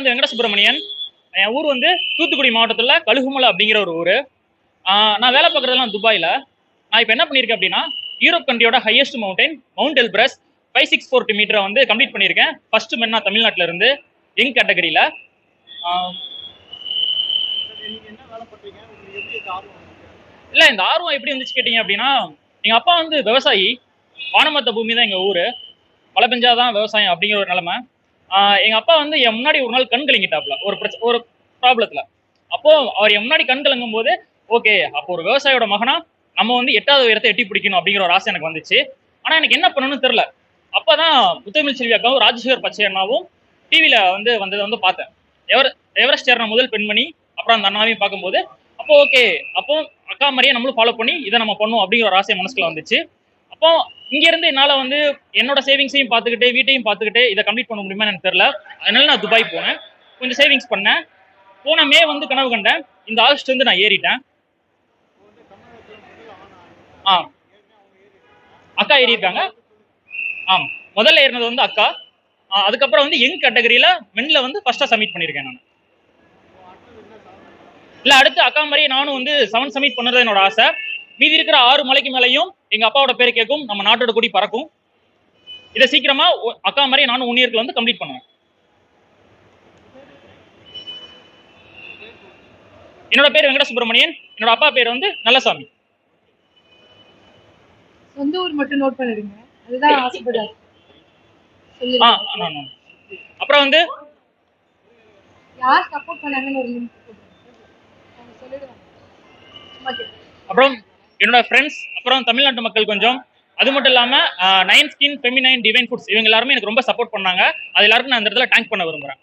வந்து வெங்கட சுப்பிரமணியன் என் ஊர் வந்து தூத்துக்குடி மாவட்டத்தில் கழுகுமலை அப்படிங்கிற ஒரு ஊர். நான் வேலை பார்க்குறதெல்லாம் துபாயில். நான் இப்போ என்ன பண்ணியிருக்கேன் அப்படின்னா Europe கண்ட்ரியோட highest mountain mount Elbrus five six forty மீட்டரை வந்து கம்ப்ளீட் பண்ணியிருக்கேன் ஃபர்ஸ்ட் மென்னா தமிழ்நாட்டில் இருந்து யங் கேட்டகரியில் என்ன வேலை இல்லை இந்த ஆர்வம் எப்படி வந்துச்சு கேட்டிங்க அப்படின்னா எங்கள் அப்பா வந்து விவசாயி. வானமத்த பூமி தான் எங்கள் ஊர். மழை பெஞ்சாதான் விவசாயம் அப்படிங்கிற ஒரு நிலமை. எங்கள் அப்பா வந்து என் முன்னாடி ஒரு நாள் கண் கலங்கிட்டாப்ல ஒரு பிரச்சனை ஒரு ப்ராப்ளத்தில். அப்போ அவர் என் முன்னாடி கண் கலங்கும் போது ஓகே அப்போ ஒரு விவசாயியோட மகனா நம்ம வந்து எட்டாவது உயரத்தை எட்டி பிடிக்கணும் அப்படிங்கிற ஒரு ஆசை எனக்கு வந்துச்சு. ஆனால் எனக்கு என்ன பண்ணணும்னு தெரில அப்பதான் முத்தமிழ் செல்வி அக்காவும் ராஜசேகர் பச்சை அண்ணாவும் டிவியில் வந்து வந்ததை வந்து பார்த்தேன். எவர் எவரெஸ்ட் ஏறின முதல் பெண்மணி அப்புறம் அந்த அண்ணாவையும் பார்க்கும்போது அப்போ ஓகே அப்போ அக்கா மாதிரியே நம்மளும் ஃபாலோ பண்ணி இதை நம்ம பண்ணுவோம் அப்படிங்கிற ஒரு ஆசை மனசுல வந்துச்சு. அப்போ இங்கேருந்து என்னால் வந்து என்னோட சேவிங்ஸையும் பார்த்துக்கிட்டு வீட்டையும் பார்த்துக்கிட்டு இதை கம்ப்ளீட் பண்ண முடியுமா எனக்கு தெரில அதனால நான் துபாய் போனேன். கொஞ்சம் சேவிங்ஸ் பண்ணேன். போன மே வந்து கனவு கண்டேன். இந்த ஆகஸ்ட் வந்து நான் ஏறிட்டேன். ஆ அக்கா ஏறியிருக்காங்க. ஆம். முதல்ல ஏறினது வந்து அக்கா. ஆ, அதுக்கப்புறம் வந்து எங் கேட்டகரியில் மென்ல வந்து ஃபர்ஸ்டா சப்மிட் பண்ணியிருக்கேன் நான். இல்லை அடுத்து அக்கா மாதிரி நானும் வந்து செவன் சப்மிட் பண்ணுறது என்னோட ஆசை. மீதி இருக்கிற ஆறு மலைக்கு மேலையும் எங்க அப்பாவோட பேர் கேட்கும். நம்ம நாட்டோட கொடி பறக்கும். இதை சீக்கிரமா அக்கா மாதிரி நானும் ஒன் இயர்க்குள்ள வந்து கம்ப்ளீட் பண்ணுவேன். என்னோட பேர் வெங்கட சுப்பிரமணியன் என்னோட அப்பா பேர் வந்து நல்லசாமி. சொந்த ஊர் மட்டும் நோட் பண்ணிடுங்க. அதுதான் ஆசைப்படுறாரு. அப்புறம் வந்து யார் சப்போர்ட் பண்ணாங்கன்னு ஒரு லிங்க் அவங்க சொல்லிடுவாங்க சும்மா கேளு. அப்புறம் என்னோட ஃப்ரெண்ட்ஸ் அப்புறம் தமிழ்நாட்டு மக்கள் கொஞ்சம். அது மட்டும் இல்லாம nine skin feminine divine foods இவங்க எல்லாருமே எனக்கு ரொம்ப சப்போர்ட் பண்ணாங்க. அது எல்லாருக்கும் நான் இந்த இடத்துல தேங்க் பண்ண விரும்புறேன்.